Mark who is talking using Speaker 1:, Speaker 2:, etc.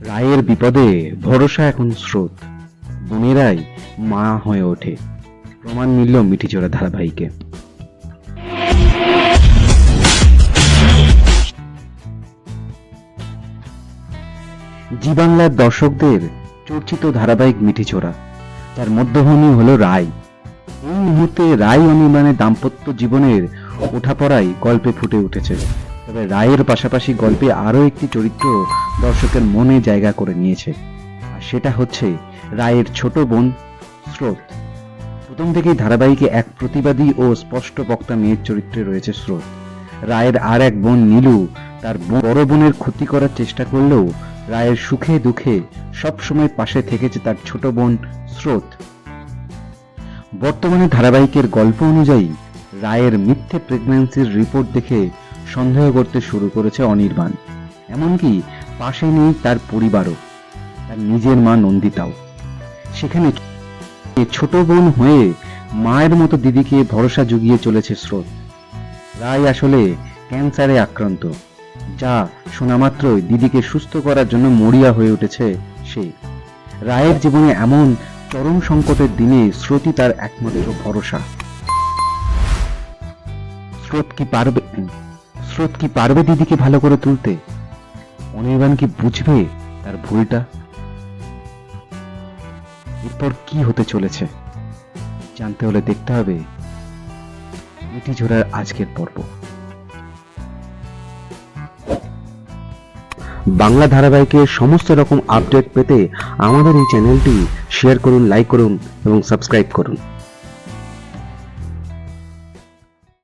Speaker 1: রায়ের বিপদে ভরসা এখন স্রোত। বোনেরাই মা হয়ে ওঠে। প্রমাণ মিলল মিঠিচোরা ধারাবাহিকে। জি বাংলার দর্শকদের চর্চিত ধারাবাহিক মিঠিচোরা। তার মধ্যভূমি হল রায়। এই মুহূর্তে রায় অনির্বাণের দাম্পত্য জীবনের ওঠাপড়াই গল্পে ফুটে উঠেছে। তবে রায়ের পাশাপাশি গল্পে আরও একটি চরিত্র দর্শকের মনে জায়গা করে নিয়েছে, আর সেটা হচ্ছে রায়ের ছোট বোন স্রোত। প্রথম থেকেই ধারাবাহিকে এক প্রতিবাদী ও স্পষ্ট বক্তা মেয়ের চরিত্রে রয়েছে স্রোত। রায়ের আর এক বোন নীলু, তার বড় বোনের ক্ষতি করার চেষ্টা করলেও রায়ের সুখে দুঃখে সবসময় পাশে থেকেছে তার ছোট বোন স্রোত। বর্তমানে ধারাবাহিকের গল্প অনুযায়ী রায়ের মিথ্যে প্রেগন্যান্সির রিপোর্ট দেখে সন্দেহ করতে শুরু করেছে অনির্বাণ। এমনকি পাশে নেই তার পরিবারও, তার নিজের মা নন্দিতাও। সেখানে ছোট বোন হয়ে মায়ের মতো দিদিকে ভরসা জুগিয়ে চলেছে স্রোত। রায় আসলে ক্যান্সারে আক্রান্ত, যা শোনা মাত্রই দিদিকে সুস্থ করার জন্য মরিয়া হয়ে উঠেছে সে। রায়ের জীবনে এমন চরম সংকটের দিনে স্রোতই তার একমাত্র ভরসা। স্রোত কি পারবে? স্রোত কি পারবে দিদিকে ভালো করে তুলতে? অনির্বাণ কি বুঝবে তার ভুলটা? এরপর কি হতে চলেছে? জানতে হলে দেখতে হবে। মিঠি ঝোড়ার আজকের পর্ব। বাংলা ধারাবাহিকের সমস্ত রকম আপডেট পেতে আমাদের এই চ্যানেলটি শেয়ার করুন, লাইক করুন এবং সাবস্ক্রাইব করুন।